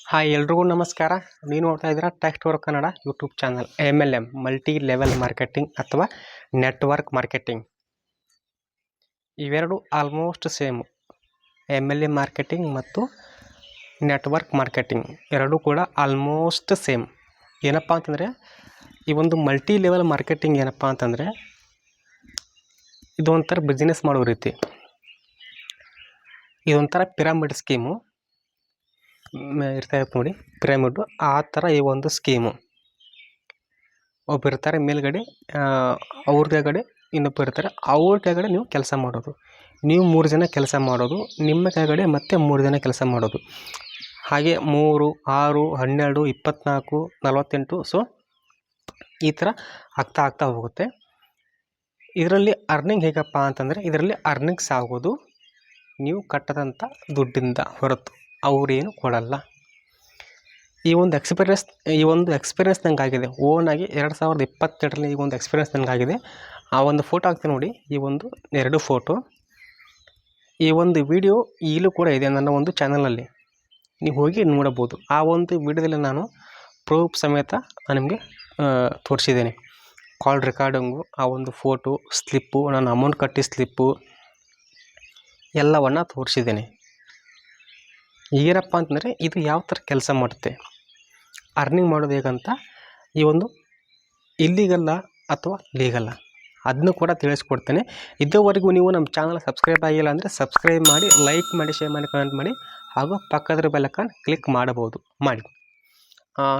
Hi, ಎಲ್ರಿಗೂ ನಮಸ್ಕಾರ. ನೀವು ನೋಡ್ತಾ ಇದ್ದೀರಾ text work Kannada YouTube channel M L M multi level marketing ಅಥವಾ ನೆಟ್ವರ್ಕ್ ಮಾರ್ಕೆಟಿಂಗ್ ಇವೆರಡು almost same M L A marketing ಮತ್ತು ನೆಟ್ವರ್ಕ್ ಮಾರ್ಕೆಟಿಂಗ್ ಎರಡೂ ಕೂಡ ಆಲ್ಮೋಸ್ಟ್ ಸೇಮ್ ಏನಪ್ಪ ಅಂತಂದರೆ, ಈ ಒಂದು ಮಲ್ಟಿ ಲೆವೆಲ್ ಮಾರ್ಕೆಟಿಂಗ್ ಏನಪ್ಪ ಅಂತಂದರೆ ಇದು ಒಂಥರ ಬಿಸ್ನೆಸ್ ಮಾಡೋ ರೀತಿ. ಇದೊಂಥರ ಪಿರಾಮಿಡ್ ಸ್ಕೀಮು ಮ್, ಇರ್ತಾ ಇರುತ್ತೆ ನೋಡಿ. ಪಿರಮಿಡ್ಡು ಆ ಥರ ಈ ಒಂದು ಸ್ಕೀಮು ಒಬ್ಬರಿರ್ತಾರೆ ಮೇಲುಗಡೆ ಅವ್ರ ಕೆಳಗಡೆ ಇನ್ನೊಬ್ಬರು ಇರ್ತಾರೆ. ಅವ್ರ ಕೆಳಗಡೆ ನೀವು ಕೆಲಸ ಮಾಡೋದು. ನೀವು ಮೂರು ಜನ ಕೆಲಸ ಮಾಡೋದು. ನಿಮ್ಮ ಕೆಳಗಡೆ ಮತ್ತೆ ಮೂರು ಜನ ಕೆಲಸ ಮಾಡೋದು. ಹಾಗೆ ಮೂರು ಆರು ಹನ್ನೆರಡು ಇಪ್ಪತ್ತ್ನಾಲ್ಕು ನಲವತ್ತೆಂಟು ಸೊ ಈ ಥರ ಆಗ್ತಾ ಆಗ್ತಾ ಹೋಗುತ್ತೆ. ಇದರಲ್ಲಿ ಅರ್ನಿಂಗ್ ಹೇಗಪ್ಪ ಅಂತಂದರೆ ಇದರಲ್ಲಿ ಅರ್ನಿಂಗ್ಸ್ ಆಗೋದು ನೀವು ಕಟ್ಟದಂಥ ದುಡ್ಡಿಂದ ಹೊರತು. ಅವರೇನು ಕೊಡಲ್ಲ. ಈ ಒಂದು ಎಕ್ಸ್ಪೀರಿಯನ್ಸ್ ಈ ಒಂದು ಎಕ್ಸ್ಪೀರಿಯನ್ಸ್ ನಂಗೆ ಆಗಿದೆ ಓನಾಗಿ ಎರಡು ಸಾವಿರದ ಇಪ್ಪತ್ತೆರಡರಲ್ಲಿ ಈ ಒಂದು ಎಕ್ಸ್ಪೀರಿಯನ್ಸ್ ನನಗಾಗಿದೆ ಆ ಒಂದು ಫೋಟೋ ಹಾಕ್ತೀನಿ ನೋಡಿ, ಈ ಒಂದು ಎರಡು ಫೋಟೋ ಈ ಒಂದು ವಿಡಿಯೋ ಈಗಲೂ ಕೂಡ ಇದೆ ನನ್ನ ಒಂದು ಚಾನಲಲ್ಲಿ ನೀವು ಹೋಗಿ ನೋಡಬೋದು. ಆ ಒಂದು ವಿಡಿಯೋದಲ್ಲಿ ನಾನು ಪ್ರೂಫ್ ಸಮೇತ ನಿಮಗೆ ತೋರಿಸಿದ್ದೇನೆ. ಕಾಲ್ ರೆಕಾರ್ಡಿಂಗು ಆ ಒಂದು ಫೋಟೋ ಸ್ಲಿಪ್ಪು ನಾನು ಅಮೌಂಟ್ ಕಟ್ಟಿ ಸ್ಲಿಪ್ಪು ಎಲ್ಲವನ್ನು ತೋರಿಸಿದ್ದೇನೆ. ಏನಪ್ಪ ಅಂತಂದರೆ ಇದು ಯಾವ ಥರ ಕೆಲಸ ಮಾಡುತ್ತೆ? ಅರ್ನಿಂಗ್ ಮಾಡೋದು ಹೇಗಂತ ಈ ಒಂದು ಇಲ್ಲಿಗಲ್ಲ ಅಥವಾ ಲೀಗಲ್ಲ ಅದನ್ನು ಕೂಡ ತಿಳಿಸ್ಕೊಡ್ತೇನೆ. ಇದುವರೆಗೂ ನೀವು ನಮ್ಮ ಚಾನಲ್ ಸಬ್ಸ್ಕ್ರೈಬ್ ಆಗಿಲ್ಲ ಅಂದರೆ ಸಬ್ಸ್ಕ್ರೈಬ್ ಮಾಡಿ ಲೈಕ್ ಮಾಡಿ ಶೇರ್ ಮಾಡಿ ಕಮೆಂಟ್ ಮಾಡಿ ಹಾಗೂ ಪಕ್ಕದ ಬೆಲಕನ್ ಕ್ಲಿಕ್ ಮಾಡಬಹುದು. ಮಾಡಿ.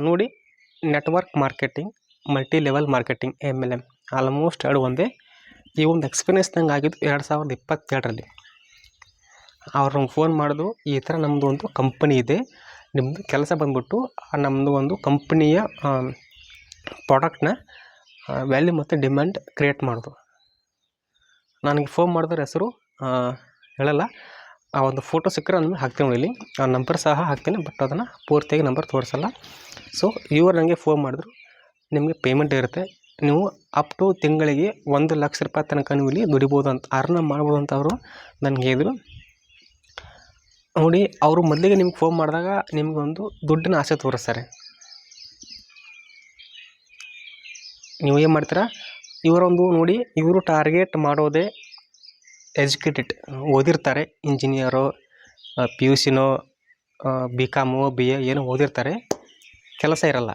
ನೋಡಿ network marketing multi level marketing M L M almost ಎರಡು ಒಂದೇ. ಈ ಒಂದು ಎಕ್ಸ್ಪೀರಿಯನ್ಸ್ ನಂಗೆ ಆಗಿದ್ದು ಎರಡು ಸಾವಿರದ ಇಪ್ಪತ್ತೆರಡರಲ್ಲಿ. ಅವ್ರು ನಮ್ಗೆ ಫೋನ್ ಮಾಡಿದ್ರು, ಈ ಥರ ನಮ್ಮದು ಒಂದು ಕಂಪನಿ ಇದೆ. ನಿಮ್ಮದು ಕೆಲಸ ಬಂದ್ಬಿಟ್ಟು ನಮ್ಮದು ಒಂದು ಕಂಪ್ನಿಯ ಪ್ರಾಡಕ್ಟ್ನ ವ್ಯಾಲ್ಯೂ ಮತ್ತು ಡಿಮ್ಯಾಂಡ್ ಕ್ರಿಯೇಟ್ ಮಾಡೋದು. ನನಗೆ ಫೋನ್ ಮಾಡಿದ್ರ ಹೆಸರು ಹೇಳಲ್ಲ. ಆ ಒಂದು ಫೋಟೋ ಸಿಕ್ಕರೆ ನಾನು ಹಾಕ್ತೀನಿ ನೋಡಿ ಆ ನಂಬರ್ ಸಹ ಹಾಕ್ತೀನಿ ಬಟ್ ಅದನ್ನು ಪೂರ್ತಿಯಾಗಿ ನಂಬರ್ ತೋರಿಸಲ್ಲ. ಸೊ ಇವರು ನನಗೆ ಫೋನ್ ಮಾಡಿದ್ರು. ನಿಮಗೆ ಪೇಮೆಂಟ್ ಇರುತ್ತೆ. ನೀವು ಅಪ್ ಟು ತಿಂಗಳಿಗೆ ಒಂದು ಲಕ್ಷ ರೂಪಾಯಿ ತನಕ ನೀವು ಇಲ್ಲಿ ದುಡಿಬೋದು ಅಂತ ಅರ್ನ ಮಾಡ್ಬೋದು ಅಂತ ಅವರು ನನಗೆ ಹೇಳಿದ್ರು. ನೋಡಿ, ಅವರು ಮೊದಲಿಗೆ ನಿಮ್ಗೆ ಫೋನ್ ಮಾಡಿದಾಗ ನಿಮಗೊಂದು ದುಡ್ಡಿನ ಆಸೆ ತೋರಿಸ್ತಾರೆ. ನೀವು ಏನು ಮಾಡ್ತೀರಾ? ಇವರೊಂದು ನೋಡಿ, ಇವರು ಟಾರ್ಗೆಟ್ ಮಾಡೋದೇ ಎಜುಕೇಟೆಡ್ ಓದಿರ್ತಾರೆ ಇಂಜಿನಿಯರೋ ಪಿ ಯು ಸಿನೋ ಬಿ ಕಾಮು ಬಿ ಎ ಏನೋ ಓದಿರ್ತಾರೆ. ಕೆಲಸ ಇರಲ್ಲ.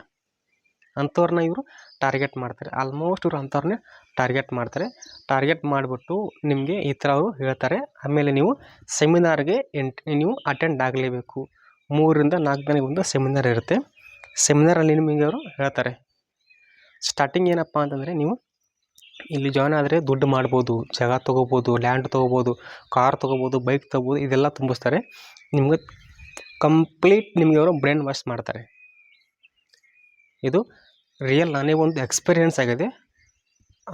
ಅಂಥವ್ರನ್ನ ಇವರು ಟಾರ್ಗೆಟ್ ಮಾಡ್ತಾರೆ. ಆಲ್ಮೋಸ್ಟ್ ಇವರು ಅಂಥವ್ರನ್ನೇ ಟಾರ್ಗೆಟ್ ಮಾಡ್ತಾರೆ. ಟಾರ್ಗೆಟ್ ಮಾಡಿಬಿಟ್ಟು ನಿಮಗೆ ಈ ಥರ ಅವರು ಹೇಳ್ತಾರೆ. ಆಮೇಲೆ ನೀವು ಸೆಮಿನಾರ್ಗೆ ಎಂಟ್ ನೀವು ಅಟೆಂಡ್ ಆಗಲೇಬೇಕು. ಮೂರರಿಂದ ನಾಲ್ಕು ದಿನಕ್ಕೆ ಒಂದು ಸೆಮಿನಾರ್ ಇರುತ್ತೆ. ಸೆಮಿನಾರಲ್ಲಿ ನಿಮಗೆ ಅವರು ಹೇಳ್ತಾರೆ. ಸ್ಟಾರ್ಟಿಂಗ್ ಏನಪ್ಪ ಅಂತಂದರೆ ನೀವು ಇಲ್ಲಿ ಜಾಯ್ನ್ ಆದರೆ ದುಡ್ಡು ಮಾಡ್ಬೋದು, ಜಾಗ ತೊಗೋಬೋದು ಲ್ಯಾಂಡ್ ತೊಗೋಬೋದು ಕಾರ್ ತೊಗೋಬೋದು ಬೈಕ್ ತೊಗೋಬೋದು, ಇದೆಲ್ಲ ತುಂಬಿಸ್ತಾರೆ. ನಿಮ್ಗೆ ಕಂಪ್ಲೀಟ್ ನಿಮಗೆ ಅವರು ಬ್ರೈನ್ ವಾಶ್ ಮಾಡ್ತಾರೆ. ಇದು ರಿಯಲ್ ನನಗೆ ಒಂದು ಎಕ್ಸ್ಪೀರಿಯೆನ್ಸ್ ಆಗಿದೆ.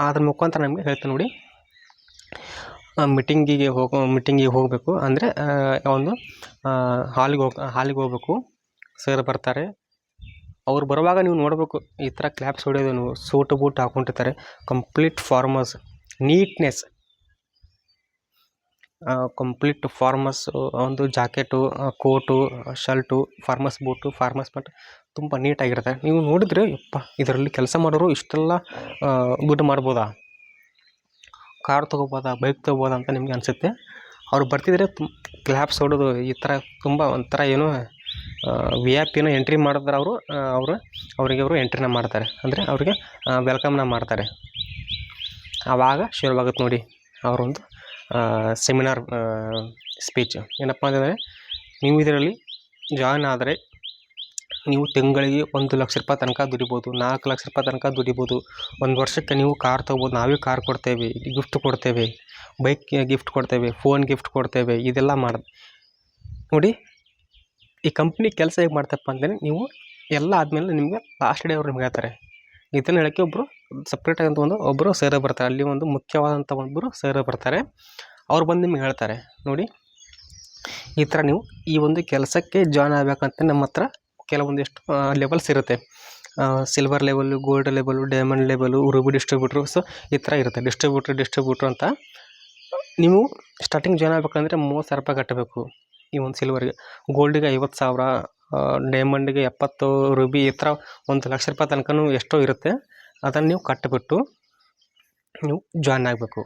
ಅದ್ರ ಮುಖಾಂತರ ನಮಗೆ ಹೇಳ್ತೀನಿ ನೋಡಿ. ಮೀಟಿಂಗಿಗೆ ಹೋಗೋ ಮೀಟಿಂಗಿಗೆ ಹೋಗಬೇಕು ಅಂದರೆ ಒಂದು ಹಾಲಿಗೆ ಹೋಗಿ ಹಾಲಿಗೆ ಹೋಗ್ಬೇಕು. ಸರ್ ಬರ್ತಾರೆ. ಅವ್ರು ಬರುವಾಗ ನೀವು ನೋಡಬೇಕು, ಈ ಥರ ಕ್ಲ್ಯಾಪ್ಸ್ ಹೊಡೆಯೋದು ನೀವು suit boot ಹಾಕ್ಕೊಂಡಿರ್ತಾರೆ complete farmers neatness complete farmers ಒಂದು jacket coat shirt farmers boot farmers but ತುಂಬ ನೀಟಾಗಿರುತ್ತೆ. ನೀವು ನೋಡಿದ್ರೆ, ಯಪ್ಪ, ಇದರಲ್ಲಿ ಕೆಲಸ ಮಾಡೋರು ಇಷ್ಟೆಲ್ಲ ಗುಡ್ ಮಾಡ್ಬೋದಾ? ಕಾರ್ ತೊಗೋಬೋದಾ? ಬೈಕ್ ತೊಗೋಬೋದಾ ಅಂತ ನಿಮಗೆ ಅನಿಸುತ್ತೆ. ಅವ್ರು ಬರ್ತಿದ್ರೆ ತುಮ್ ಕ್ಲ್ಯಾಪ್ಸ್ ಹೊಡೋದು ಈ ಥರ ತುಂಬ ಒಂಥರ ಏನೋ ವಿ ಐ ಪಿನ ಎಂಟ್ರಿ ಮಾಡಿದ್ರೆ ಅವರು ಅವರು, ಅವರಿಗೆ ಅವರು ಎಂಟ್ರಿನ ಮಾಡ್ತಾರೆ. ಅಂದರೆ ಅವರಿಗೆ ವೆಲ್ಕಮ್ನ ಮಾಡ್ತಾರೆ. ಆವಾಗ ಶುರುವಾಗುತ್ತೆ ನೋಡಿ ಅವರೊಂದು ಸೆಮಿನಾರ್ ಸ್ಪೀಚ್ ಏನಪ್ಪ ಅಂತಂದರೆ, ನೀವು ಇದರಲ್ಲಿ ಜಾಯ್ನ್ ಆದರೆ ನೀವು ತಿಂಗಳಿಗೆ ಒಂದು ಲಕ್ಷ ರೂಪಾಯಿ ತನಕ ದುಡಿಬೋದು, ನಾಲ್ಕು ಲಕ್ಷ ರೂಪಾಯಿ ತನಕ ದುಡಿಬೋದು. ಒಂದು ವರ್ಷಕ್ಕೆ ನೀವು ಕಾರ್ ತೊಗೋಬೋದು, ನಾವೇ ಕಾರ್ ಕೊಡ್ತೇವೆ ಗಿಫ್ಟ್ ಕೊಡ್ತೇವೆ ಬೈಕ್ ಗಿಫ್ಟ್ ಕೊಡ್ತೇವೆ ಫೋನ್ ಗಿಫ್ಟ್ ಕೊಡ್ತೇವೆ, ಇದೆಲ್ಲ ಮಾಡಿ, ನೋಡಿ, ಈ ಕಂಪ್ನಿ ಕೆಲಸ ಹೇಗೆ ಮಾಡ್ತಪ್ಪ ಅಂದರೆ ನೀವು ಎಲ್ಲ ಆದಮೇಲೆ ನಿಮಗೆ ಲಾಸ್ಟ್ ಡೇ ಅವ್ರು ನಿಮ್ಗೆ ಹೇಳ್ತಾರೆ. ಇದನ್ನು ಹೇಳೋಕ್ಕೆ ಒಬ್ಬರು ಸಪ್ರೇಟಾಗಿ ಒಂದು ಒಬ್ಬರು ಸೇರೋ ಬರ್ತಾರೆ. ಅಲ್ಲಿ ಒಂದು ಮುಖ್ಯವಾದಂಥ ಒಬ್ಬರು ಸೇರೋ ಬರ್ತಾರೆ. ಅವ್ರು ಬಂದು ನಿಮ್ಗೆ ಹೇಳ್ತಾರೆ, ನೋಡಿ, ಈ ಥರ ನೀವು ಈ ಒಂದು ಕೆಲಸಕ್ಕೆ ಜಾಯ್ನ್ ಆಗಬೇಕಂತ ನಮ್ಮ ಹತ್ರ ಕೆಲವೊಂದಿಷ್ಟು ಲೆವೆಲ್ಸ್ ಇರುತ್ತೆ. Silver level gold level diamond level ruby distributor so ಈ ಥರ ಇರುತ್ತೆ. ಡಿಸ್ಟ್ರಿಬ್ಯೂಟ್ರ್ ಡಿಸ್ಟ್ರಿಬ್ಯೂಟ್ರ್ ಅಂತ ನೀವು ಸ್ಟಾರ್ಟಿಂಗ್ ಜಾಯ್ನ್ ಆಗಬೇಕಂದ್ರೆ ಮೂವತ್ತು ಸಾವಿರ ರೂಪಾಯಿ ಕಟ್ಟಬೇಕು ಈ ಒಂದು ಸಿಲ್ವರ್ಗೆ ಗೋಲ್ಡಿಗೆ ಐವತ್ತು ಸಾವಿರ ಡೈಮಂಡಿಗೆ ಎಪ್ಪತ್ತು ರೂಬಿ ಈ ಥರ ಒಂದು ಲಕ್ಷ ರೂಪಾಯಿ ತನಕನೂ ಎಷ್ಟೋ ಇರುತ್ತೆ. ಅದನ್ನು ನೀವು ಕಟ್ಟಿಬಿಟ್ಟು ನೀವು ಜಾಯ್ನ್ ಆಗಬೇಕು.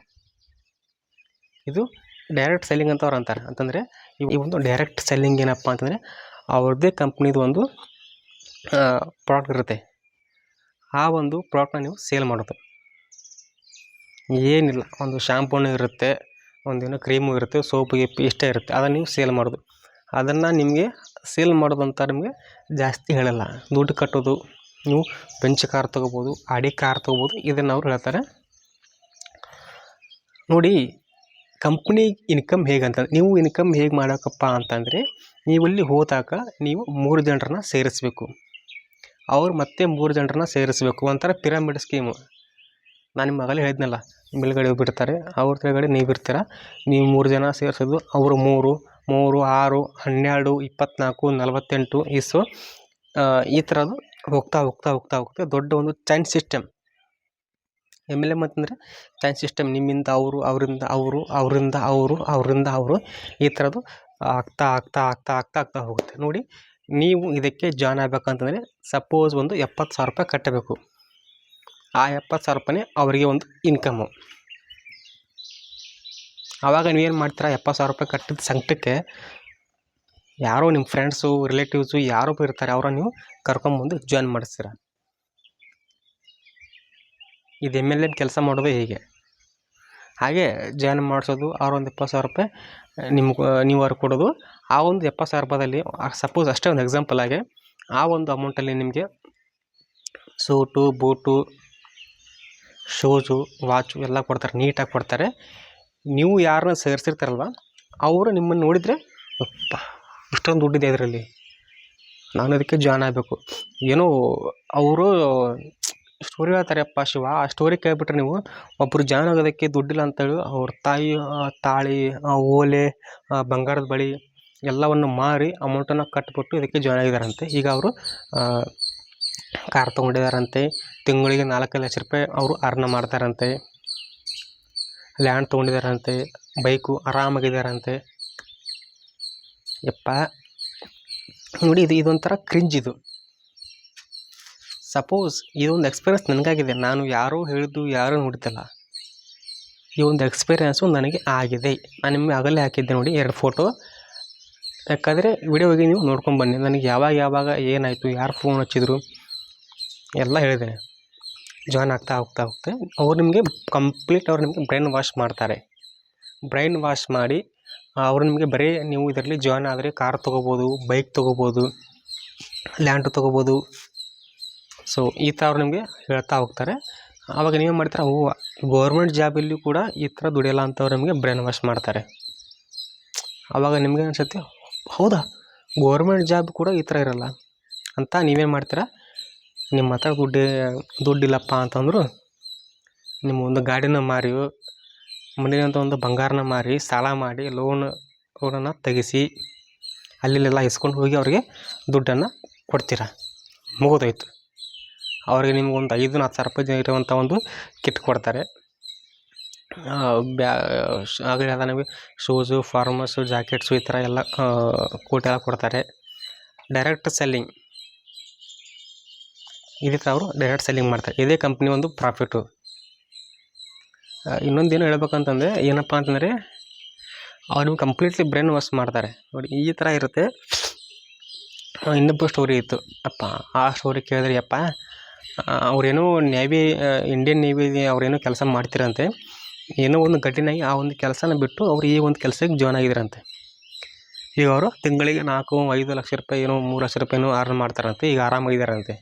ಇದು ಡೈರೆಕ್ಟ್ ಸೆಲ್ಲಿಂಗ್ ಅಂತ ಅವ್ರು ಅಂತಾರೆ. ಅಂತಂದರೆ ಈ ಒಂದು ಡೈರೆಕ್ಟ್ ಸೆಲ್ಲಿಂಗ್ ಏನಪ್ಪ ಅಂತಂದರೆ ಅವ್ರದ್ದೇ ಕಂಪ್ನಿದು ಒಂದು ಪ್ರಾಡಕ್ಟ್ ಇರುತ್ತೆ. ಆ ಒಂದು ಪ್ರಾಡಕ್ಟ್ನ ನೀವು ಸೇಲ್ ಮಾಡೋದು. ಏನಿಲ್ಲ, ಒಂದು ಶಾಂಪೂನು ಇರುತ್ತೆ ಒಂದೇನೋ ಕ್ರೀಮು ಇರುತ್ತೆ ಸೋಪು ಗಿಪ್ಪು ಇಷ್ಟೇ ಇರುತ್ತೆ, ಅದನ್ನು ನೀವು ಸೇಲ್ ಮಾಡೋದು. ಅದನ್ನು ನಿಮಗೆ ಸೇಲ್ ಮಾಡೋದಂತ ನಿಮಗೆ ಜಾಸ್ತಿ ಹೇಳಲ್ಲ. ದುಡ್ಡು ಕಟ್ಟೋದು, ನೀವು ಬೆಂಚ್ ಕಾರ್ ತೊಗೋಬೋದು, ಆಡಿ ಕಾರ್ ತೊಗೋಬೋದು, ಇದನ್ನು ಅವ್ರು ಹೇಳ್ತಾರೆ. ನೋಡಿ ಕಂಪ್ನಿ ಇನ್ಕಮ್ ಹೇಗಂತ, ನೀವು ಇನ್ಕಮ್ ಹೇಗೆ ಮಾಡೋಕಪ್ಪ ಅಂತಂದರೆ, ನೀವು ಅಲ್ಲಿ ಹೋದಾಗ ನೀವು ಮೂರು ಜನರನ್ನ ಸೇರಿಸ್ಬೇಕು. ಅವ್ರು ಮತ್ತೆ ಮೂರು ಜನರನ್ನ ಸೇರಿಸ್ಬೇಕು ಒಂಥರ ಪಿರಮಿಡ್ ಸ್ಕೀಮು ನಾನು ನಿಮ್ಮ ಮಗಲೇ ಹೇಳಿದ್ನಲ್ಲ, ಮೇಲ್ಗಡೆ ಬಿಡ್ತಾರೆ ಅವ್ರ ಕೆಳಗಡೆ ನೀವು ಇರ್ತೀರ? ನೀವು ಮೂರು ಜನ ಸೇರಿಸೋದು, ಅವರು ಮೂರು ಮೂರು, ಆರು, ಹನ್ನೆರಡು ಇಪ್ಪತ್ತ್ನಾಲ್ಕು ನಲವತ್ತೆಂಟು ಇಸು ಈ ಥರದ್ದು ಹೋಗ್ತಾ ಹೋಗ್ತಾ ಹೋಗ್ತಾ ಹೋಗ್ತಾ ದೊಡ್ಡ ಒಂದು chain system M L M ಅಂತಂದರೆ ಚೈನ್ ಸಿಸ್ಟಮ್ ನಿಮ್ಮಿಂದ ಅವರು, ಅವರಿಂದ ಅವರು ಅವರಿಂದ ಅವರು ಅವರಿಂದ ಅವರು ಈ ಥರದ್ದು ಆಗ್ತಾ ಆಗ್ತಾ ಆಗ್ತಾ ಆಗ್ತಾ ಆಗ್ತಾ ಹೋಗುತ್ತೆ. ನೋಡಿ, ನೀವು ಇದಕ್ಕೆ ಜಾಯ್ನ್ ಆಗಬೇಕಂತಂದರೆ ಸಪೋಸ್ ಒಂದು ಎಪ್ಪತ್ತು ಸಾವಿರ ರೂಪಾಯಿ ಕಟ್ಟಬೇಕು. ಆ ಎಪ್ಪತ್ತು ಸಾವಿರ ರೂಪಾಯಿನೇ ಅವರಿಗೆ ಒಂದು ಇನ್ಕಮ್ಮು. ಆವಾಗ ನೀವೇನು ಮಾಡ್ತೀರಾ? ಎಪ್ಪತ್ತು ಸಾವಿರ ರೂಪಾಯಿ ಕಟ್ಟಿದ ಸಂಕಟಕ್ಕೆ ಯಾರೋ ನಿಮ್ಮ ಫ್ರೆಂಡ್ಸು, ರಿಲೇಟಿವ್ಸು ಯಾರೋ ಇರ್ತಾರೆ, ಅವ್ರನ್ನ ನೀವು ಕರ್ಕೊಂಬಂದು ಜಾಯ್ನ್ ಮಾಡಿಸ್ತೀರ? ಇದು ಎಂ ಎಲ್ ಎಂ ಕೆಲಸ ಮಾಡೋದೇ ಹೀಗೆ. ಹಾಗೆ ಜಾಯ್ನ್ ಮಾಡಿಸೋದು ಅವ್ರ ಒಂದು ಇಪ್ಪತ್ತು ಸಾವಿರ ರೂಪಾಯಿ ನಿಮ್ಗೆ ನೀವು ಅವ್ರಿಗೆ ಕೊಡೋದು. ಆ ಒಂದು ಎಪ್ಪತ್ತು ಸಾವಿರ ರೂಪಾಯಿದಲ್ಲಿ ಸಪೋಸ್ ಅಷ್ಟೇ ಒಂದು ಎಕ್ಸಾಂಪಲ್ ಆಗಿ ಆ ಒಂದು ಅಮೌಂಟಲ್ಲಿ ನಿಮಗೆ ಸೂಟು ಬೂಟು ಶೂಸು ವಾಚು ಎಲ್ಲ ಕೊಡ್ತಾರೆ, ನೀಟಾಗಿ ಕೊಡ್ತಾರೆ. ನೀವು ಯಾರನ್ನ ಸೇರಿಸಿರ್ತಾರಲ್ವ, ಅವರು ನಿಮ್ಮನ್ನು ನೋಡಿದರೆ ಇಷ್ಟೊಂದು ದುಡ್ಡಿದೆ ಇದರಲ್ಲಿ. ನಾನು ಅದಕ್ಕೆ ಜಾಯ್ನ್ ಆಗಬೇಕು. ಏನೋ, ಅವರು ಸ್ಟೋರಿ ಹೇಳ್ತಾರೆಪ್ಪ ಶಿವ. ಆ ಸ್ಟೋರಿ ಕೇಳ್ಬಿಟ್ರೆ ನೀವು ಒಬ್ಬರು ಜಾಯ್ನ್ ಆಗೋದಕ್ಕೆ ದುಡ್ಡಿಲ್ಲ ಅಂತೇಳಿ ಅವ್ರ ತಾಯಿ ತಾಳಿ ಓಲೆ ಬಂಗಾರದ ಬಳಿ ಎಲ್ಲವನ್ನು ಮಾರಿ ಅಮೌಂಟನ್ನು ಕಟ್ಟಿಬಿಟ್ಟು ಇದಕ್ಕೆ ಜಾಯ್ನ್ ಆಗಿದ್ದಾರಂತೆ ಈಗ ಅವರು ಕಾರ್ ತೊಗೊಂಡಿದ್ದಾರಂತೆ ತಿಂಗಳಿಗೆ ನಾಲ್ಕೈದು ಲಕ್ಷ ರೂಪಾಯಿ ಅವರು ಅರ್ನ ಮಾಡ್ತಾರಂತೆ. ಲ್ಯಾಂಡ್ ತೊಗೊಂಡಿದ್ದಾರಂತೆ ಬೈಕು ಆರಾಮಾಗಿದ್ದಾರಂತೆ ಯಪ್ಪ. ನೋಡಿ ಇದು ಇದೊಂಥರ ಕ್ರಿಂಜ್ ಇದು. ಸಪೋಸ್ ಇದೊಂದು ಎಕ್ಸ್ಪೀರಿಯನ್ಸ್ ನನಗಾಗಿದೆ. ನಾನು ಯಾರೋ ಹೇಳಿದ್ದು, ಯಾರೂ ನೋಡ್ತಿಲ್ಲ ಈ ಒಂದು ಎಕ್ಸ್ಪೀರಿಯನ್ಸು ನನಗೆ ಆಗಿದೆ. ನಾನು ನಿಮಗೆ ಆಗಲೇ ಹಾಕಿದ್ದೆ ನೋಡಿ ಎರಡು ಫೋಟೋ ಯಾಕಂದರೆ ವಿಡಿಯೋಗೆ ನೀವು ನೋಡ್ಕೊಂಡು ಬನ್ನಿ. ನನಗೆ ಯಾವಾಗ ಯಾವಾಗ ಏನಾಯಿತು, ಯಾರು ಫೋನ್ ಹಚ್ಚಿದ್ರು, ಎಲ್ಲ ಹೇಳಿದ್ದೇನೆ. ಜಾಯ್ನ್ ಆಗ್ತಾ ಹೋಗ್ತಾ ಹೋಗ್ತಾ ಅವ್ರು ನಿಮಗೆ ಕಂಪ್ಲೀಟ್ ಅವ್ರು ನಿಮಗೆ ಬ್ರೈನ್ ವಾಶ್ ಮಾಡ್ತಾರೆ. ಬ್ರೈನ್ ವಾಶ್ ಮಾಡಿ, ಅವರು ನಿಮಗೆ ಬರೀ ನೀವು ಇದರಲ್ಲಿ ಜಾಯ್ನ್ ಆದರೆ ಕಾರ್ ತೊಗೋಬೋದು ಬೈಕ್ ತೊಗೋಬೋದು ಲ್ಯಾಂಡ್ ತೊಗೋಬೋದು ಸೊ ಈ ಥರ ಅವ್ರು ನಿಮಗೆ ಹೇಳ್ತಾ ಹೋಗ್ತಾರೆ. ಆವಾಗ ನೀವೇನು ಮಾಡ್ತಾರೆ? ಓ ಗೌರ್ಮೆಂಟ್ ಜಾಬಲ್ಲಿ ಕೂಡ ಈ ಥರ ದುಡಿಯಲ್ಲ ಅಂತ ಅವ್ರು ನಿಮಗೆ ಬ್ರೈನ್ ವಾಶ್ ಮಾಡ್ತಾರೆ. ಆವಾಗ ನಿಮಗೆ ಅನ್ಸುತ್ತೆ, ಹೌದಾ? ಗೌರ್ಮೆಂಟ್ ಜಾಬ್ ಕೂಡ ಈ ಥರ ಇರಲ್ಲ. ಅಂತ ನೀವೇನು ಮಾಡ್ತೀರ? ನಿಮ್ಮ ಹತ್ರ ದುಡ್ಡು, ದುಡ್ಡಿಲ್ಲಪ್ಪ ಅಂತಂದ್ರು, ನಿಮ್ಮ ಒಂದು ಗಾಡಿನ ಮಾರಿ ಮನೆಯಂಥ ಒಂದು ಬಂಗಾರನ ಮಾರಿ, ಸಾಲ ಮಾಡಿ ಲೋನ್ ಲೋನನ್ನು ತೆಗೆಸಿ ಅಲ್ಲಿಲ್ಲೆಲ್ಲ ಇಸ್ಕೊಂಡು ಹೋಗಿ ಅವ್ರಿಗೆ ದುಡ್ಡನ್ನು ಕೊಡ್ತೀರಾ? ಮುಗಿದೋಯ್ತು. ಅವ್ರಿಗೆ ನಿಮ್ಗೊಂದು ಐದು ಹತ್ತು ಸಾವಿರ ರೂಪಾಯಿ ಇರುವಂಥ ಒಂದು ಕಿಟ್ ಕೊಡ್ತಾರೆ. ಬ್ಯಾ ಆಗಲೇ ಅದ ನಮಗೆ ಶೂಸು ಫಾರ್ಮರ್ಸು ಜಾಕೆಟ್ಸು ಈ ಥರ ಎಲ್ಲ ಕೋಟ್ ಎಲ್ಲ ಕೊಡ್ತಾರೆ. ಡೈರೆಕ್ಟ್ ಸೆಲ್ಲಿಂಗ್ ಇದೇ ಥರ ಅವರು ಡೈರೆಕ್ಟ್ ಸೆಲ್ಲಿಂಗ್ ಮಾಡ್ತಾರೆ. ಇದೇ ಕಂಪ್ನಿ ಒಂದು ಪ್ರಾಫಿಟ್ಟು ಇನ್ನೊಂದು ಏನು ಹೇಳ್ಬೇಕಂತಂದರೆ ಏನಪ್ಪ ಅಂತಂದರೆ ಅವ್ರು ನಿಮ್ಗೆ ಕಂಪ್ಲೀಟ್ಲಿ ಬ್ರೈನ್ ವಾಶ್ ಮಾಡ್ತಾರೆ. ನೋಡಿ, ಈ ಥರ ಇರುತ್ತೆ. ಇನ್ನೊಬ್ಬ ಸ್ಟೋರಿ ಇತ್ತು. ಅಪ್ಪ, ಆ ಸ್ಟೋರಿ ಕೇಳಿದ್ರೆ ಯಪ್ಪ ಅವರೇನೋ ನೇವಿ ಇಂಡಿಯನ್ ನೇವಿ ಅವರೇನೋ ಕೆಲಸ ಮಾಡ್ತಿರಂತೆ. ಏನೋ ಒಂದು ಘಟನೆಯಾಗಿ ಆ ಒಂದು ಕೆಲಸನ ಬಿಟ್ಟು ಅವರು ಈ ಒಂದು ಕೆಲಸಕ್ಕೆ ಜಾಯ್ನ್ ಆಗಿದ್ರಂತೆ. ಈಗ ಅವರು ತಿಂಗಳಿಗೆ ನಾಲ್ಕು, ಐದು ಲಕ್ಷ ರೂಪಾಯಿ ಏನೋ ಮೂರು ಲಕ್ಷ ರೂಪಾಯಿನೋ ಅರ್ನ್ ಮಾಡ್ತಾರಂತೆ. ಈಗ ಆರಾಮಾಗಿದ್ದಾರಂತೆ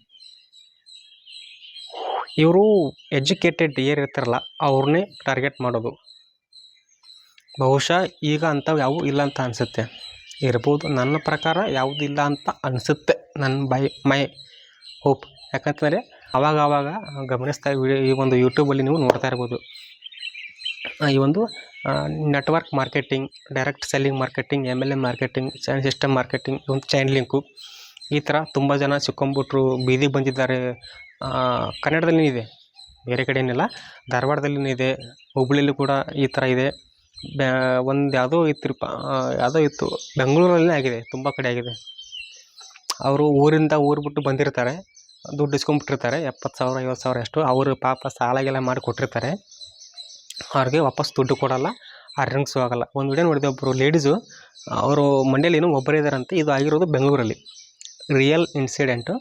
ಇವರು ಎಜುಕೇಟೆಡ್ ಏರ್ ಇರ್ತಾರಲ್ಲ ಅವ್ರನ್ನೇ ಟಾರ್ಗೆಟ್ ಮಾಡೋದು. ಬಹುಶಃ ಈಗ ಅಂಥವು ಯಾವುವು ಇಲ್ಲ ಅಂತ ಅನಿಸುತ್ತೆ. ಇರ್ಬೋದು ನನ್ನ ಪ್ರಕಾರ ಯಾವುದಿಲ್ಲ ಅಂತ ಅನಿಸುತ್ತೆ. ನನ್ನ ಬೈ, ಮೈ ಹೋಪ್ ಯಾಕಂತಂದರೆ ಅವಾಗ ಆವಾಗ ಗಮನಿಸ್ತಾ ವಿಡಿಯೋ ಈ ಒಂದು ಯೂಟ್ಯೂಬಲ್ಲಿ ನೀವು ನೋಡ್ತಾ ಇರ್ಬೋದು. ಈ ಒಂದು network marketing direct selling marketing M L A marketing chain system marketing ಒಂದು ಚೈನ್ ಲಿಂಕು ಈ ಥರ ತುಂಬ ಜನ ಸಿಕ್ಕೊಂಬಿಟ್ರು ಬೀದಿ ಬಂದಿದ್ದಾರೆ. ಕನ್ನಡದಲ್ಲಿ ಇದೆ, ಬೇರೆ ಕಡೆ ಏನಿಲ್ಲ ಧಾರವಾಡದಲ್ಲಿ ಇದೆ ಹುಬ್ಬಳ್ಳಿಯಲ್ಲಿ ಕೂಡ ಈ ಥರ ಇದೆ. ಒಂದು ಯಾವುದೋ ಇತ್ತುಪ್ಪ ಯಾವುದೋ ಇತ್ತು, ಬೆಂಗಳೂರಲ್ಲೇ ಆಗಿದೆ, ತುಂಬ ಕಡೆ ಆಗಿದೆ. ಅವರು ಊರಿಂದ ಊರು ಬಿಟ್ಟು ಬಂದಿರ್ತಾರೆ. ದುಡ್ಡು ಇಸ್ಕೊಂಬಿಟ್ಟಿರ್ತಾರೆ ಎಪ್ಪತ್ತು ಸಾವಿರ, ಐವತ್ತು ಸಾವಿರ ಎಷ್ಟು ಅವರು ಪಾಪ ಸಾಲಗೆಲ್ಲ ಮಾಡಿ ಕೊಟ್ಟಿರ್ತಾರೆ. ಅವ್ರಿಗೆ ವಾಪಸ್ ದುಡ್ಡು ಕೊಡೋಲ್ಲ. ಆ ರಿಂಗ್ಸ್ ಆಗೋಲ್ಲ ಒಂದು ವಿಡಿಯೋ ನೋಡಿದೆ ಒಬ್ಬರು ಲೇಡೀಸು ಅವರು ಮಂಡ್ಯಲ್ಲಿ ಏನೋ ಒಬ್ಬರೇ ಇದ್ದಾರಂತೆ ಇದು ಆಗಿರೋದು ಬೆಂಗಳೂರಲ್ಲಿ. ರಿಯಲ್ ಇನ್ಸಿಡೆಂಟು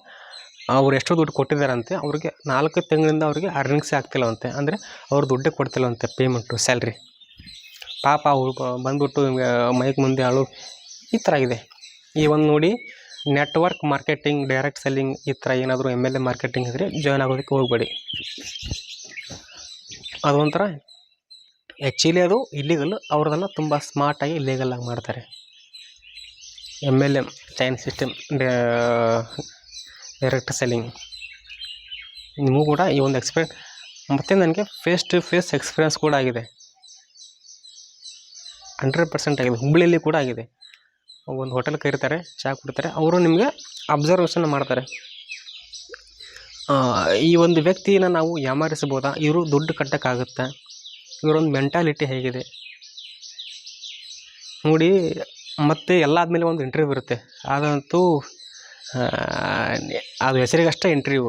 ಅವ್ರು ಎಷ್ಟೋ ದುಡ್ಡು ಕೊಟ್ಟಿದ್ದಾರಂತೆ. ಅವ್ರಿಗೆ ನಾಲ್ಕು ತಿಂಗಳಿಂದ ಅವ್ರಿಗೆ ಅರ್ನಿಂಗ್ಸ್ ಆಗ್ತಿಲ್ಲವಂತೆ. ಅಂದರೆ ಅವ್ರು ದುಡ್ಡೇ ಕೊಡ್ತಿಲ್ಲವಂತೆ ಪೇಮೆಂಟು ಸ್ಯಾಲ್ರಿ ಪಾಪ ಅವರು ಬಂದುಬಿಟ್ಟು ಮೈಕ್ ಮುಂದೆ ಅಳು ಈ ಥರ ಇದೆ. ಈ ಒಂದು ನೋಡಿ ನೆಟ್ವರ್ಕ್ ಮಾರ್ಕೆಟಿಂಗ್ ಡೈರೆಕ್ಟ್ ಸೆಲ್ಲಿಂಗ್ ಈ ಥರ ಏನಾದರೂ ಎಂ ಎಲ್ ಎ ಮಾರ್ಕೆಟಿಂಗ್ ಇದ್ದರೆ ಜಾಯ್ನ್ ಆಗೋದಕ್ಕೆ ಹೋಗಬೇಡಿ. ಅದೊಂಥರ ಆ್ಯಕ್ಚುಲಿ ಅದು ಇಲ್ಲಿಗಲ್ ಅವ್ರದನ್ನು ತುಂಬ ಸ್ಮಾರ್ಟಾಗಿ ಲೀಗಲಾಗಿ ಮಾಡ್ತಾರೆ. M L M chain system direct selling ನಿಮಗೂ ಕೂಡ ಈ ಒಂದು ಎಕ್ಸ್ಪೀರಿಯನ್ಸ್ ಮತ್ತು ನನಗೆ ಫೇಸ್ ಟು ಫೇಸ್ ಎಕ್ಸ್ಪೀರಿಯನ್ಸ್ ಕೂಡ ಆಗಿದೆ. ಹಂಡ್ರೆಡ್ ಪರ್ಸೆಂಟ್ ಆಗಿದೆ. ಹುಬ್ಬಳ್ಳಿಯಲ್ಲಿ ಕೂಡ ಆಗಿದೆ. ಒಂದು ಹೋಟೆಲ್ ಕರೀತಾರೆ ಚಹಾ ಕೊಡ್ತಾರೆ. ಅವರು ನಿಮಗೆ ಅಬ್ಸರ್ವೇಷನ್ ಮಾಡ್ತಾರೆ. ಈ ಒಂದು ವ್ಯಕ್ತಿನ ನಾವು ಯಾಮಾರಿಸ್ಬೋದಾ ಇವರು ದುಡ್ಡು ಕಟ್ಟೋಕ್ಕಾಗುತ್ತೆ? ಇವರೊಂದು ಮೆಂಟಾಲಿಟಿ ಹೇಗಿದೆ? ನೋಡಿ, ಮತ್ತೆ ಎಲ್ಲ ಆದಮೇಲೆ ಒಂದು ಇಂಟರ್ವ್ಯೂ ಇರುತ್ತೆ ಅದಂತೂ ಅದು ಹೆಸರಿಗಷ್ಟೇ ಇಂಟರ್ವ್ಯೂ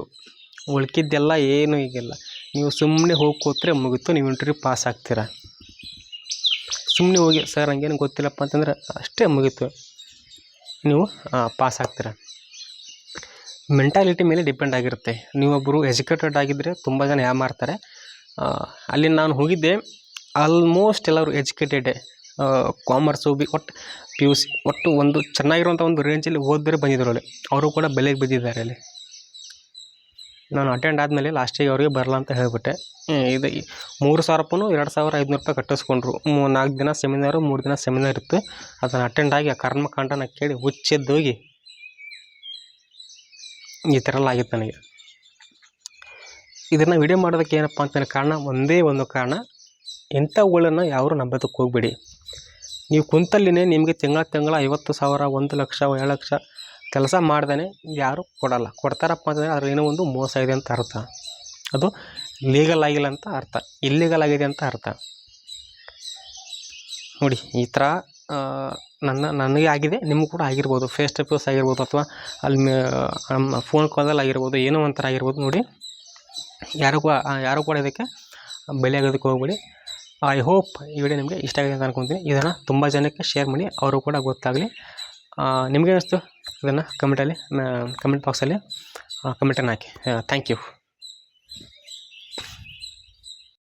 ಉಳ್ಕಿದ್ದೆಲ್ಲ ಏನೂ ಈಗಿಲ್ಲ. ನೀವು ಸುಮ್ಮನೆ ಹೋಗಿ ಕೂತ್ರೆ ಮುಗಿತು, ನೀವು ಇಂಟರ್ವ್ಯೂ ಪಾಸ್ ಆಗ್ತೀರಾ? ಸುಮ್ಮನೆ ಹೋಗಿ, ಸರ್, ಹಂಗೇನು ಗೊತ್ತಿಲ್ಲಪ್ಪ ಅಂತಂದ್ರೆ ಅಷ್ಟೇ ಮುಗೀತು. ನೀವು ಪಾಸ್ ಆಗ್ತೀರ? ಮೆಂಟಾಲಿಟಿ ಮೇಲೆ ಡಿಪೆಂಡ್ ಆಗಿರುತ್ತೆ. ನೀವೊಬ್ಬರು ಎಜುಕೇಟೆಡ್ ಆಗಿದ್ದರೆ ತುಂಬ ಜನ ಯಾಮಾರ್ತಾರೆ ಅಲ್ಲಿ ನಾನು ಹೋಗಿದ್ದೆ ಆಲ್ಮೋಸ್ಟ್ ಎಲ್ಲರೂ ಎಜುಕೇಟೆಡೇ ಕಾಮರ್ಸು ಬಿ ಒಟ್ಟು ಪಿ ಯು ಸಿ ಒಟ್ಟು ಒಂದು ಚೆನ್ನಾಗಿರುವಂಥ ಒಂದು ರೇಂಜಲ್ಲಿ ಓದಿದ್ರೆ ಬಂದಿದ್ರು ಅಲ್ಲಿ. ಅವರು ಕೂಡ ಬೆಲೆಗೆ ಬಿದ್ದಿದ್ದಾರೆ ಅಲ್ಲಿ. ನಾನು ಅಟೆಂಡ್ ಆದಮೇಲೆ ಲಾಸ್ಟಿಗೆ ಅವ್ರಿಗೆ ಬರಲ್ಲ ಅಂತ ಹೇಳಿಬಿಟ್ಟೆ. ಇದು ಮೂರು ಸಾವಿರ ರೂಪಾಯಿ ಎರಡು ಸಾವಿರ ಐದುನೂರು ರೂಪಾಯಿ ಕಟ್ಟಿಸ್ಕೊಂಡ್ರು. ಮೂ, ನಾಲ್ಕು ದಿನ ಸೆಮಿನಾರು ಮೂರು ದಿನ ಸೆಮಿನಾರ್ ಇತ್ತು. ಅದನ್ನು ಅಟೆಂಡ್ ಆಗಿ ಆ ಕರ್ಮಕಾಂಡನ ಕೇಳಿ ಹುಚ್ಚೆದ್ದೋಗಿ ಈ ಥರ ಎಲ್ಲ ಆಗಿತ್ತು ನನಗೆ. ಇದನ್ನು ವಿಡಿಯೋ ಮಾಡೋದಕ್ಕೆ ಏನಪ್ಪ ಅಂತ ಕಾರಣ ಒಂದೇ ಒಂದು ಕಾರಣ. ಇಂಥವುಗಳನ್ನು ಯಾರು ನಂಬೋದಕ್ಕೆ ಹೋಗಬೇಡಿ. ನೀವು ಕುಂತಲ್ಲಿನೇ ನಿಮಗೆ ತಿಂಗಳ ತಿಂಗಳ ಐವತ್ತು ಸಾವಿರ, ಒಂದು ಲಕ್ಷ, ಎರಡು ಲಕ್ಷ ಕೆಲಸ ಮಾಡ್ದೇ ಯಾರು ಕೊಡಲ್ಲ. ಕೊಡ್ತಾರಪ್ಪ ಅಂತಂದರೆ ಅದ್ರ ಏನೋ ಒಂದು ಮೋಸ ಇದೆ ಅಂತ ಅರ್ಥ. ಅದು ಲೀಗಲ್ ಆಗಿಲ್ಲ ಅಂತ ಅರ್ಥ. ಇಲ್ಲೀಗಲ್ ಆಗಿದೆ ಅಂತ ಅರ್ಥ. ನೋಡಿ, ಈ ಥರ ನನ್ನ, ನನಗೆ ಆಗಿದೆ, ನಿಮ್ಗೆ ಕೂಡ ಆಗಿರ್ಬೋದು. ಫೇಸ್ ಟು ಫೇಸ್ ಆಗಿರ್ಬೋದು ಅಥವಾ ಅಲ್ಲಿ ನಮ್ಮ ಫೋನ್ ಕಾಲಲ್ಲಿ ಆಗಿರ್ಬೋದು, ಏನೋ ಒಂಥರ ಆಗಿರ್ಬೋದು. ನೋಡಿ, ಯಾರು ಯಾರು ಕೂಡ ಇದಕ್ಕೆ ಬೆಲೆ ಆಗೋದಕ್ಕೆ ಹೋಗ್ಬೇಡಿ. ಐ ಹೋಪ್ ಈ ವಿಡಿಯೋ ನಿಮಗೆ ಇಷ್ಟ ಆಗಿದೆ ಅಂತ ಅನ್ಕೊತೀನಿ. ಇದನ್ನು ತುಂಬ ಜನಕ್ಕೆ ಶೇರ್ ಮಾಡಿ, ಅವರು ಕೂಡ ಗೊತ್ತಾಗಲಿ. ನಿಮಗೆ ಅನಿಸ್ತು? ಇದನ್ನು ಕಮೆಂಟಲ್ಲಿ ಕಮೆಂಟ್ ಬಾಕ್ಸಲ್ಲಿ ಕಮೆಂಟನ್ನು ಹಾಕಿ. Thank you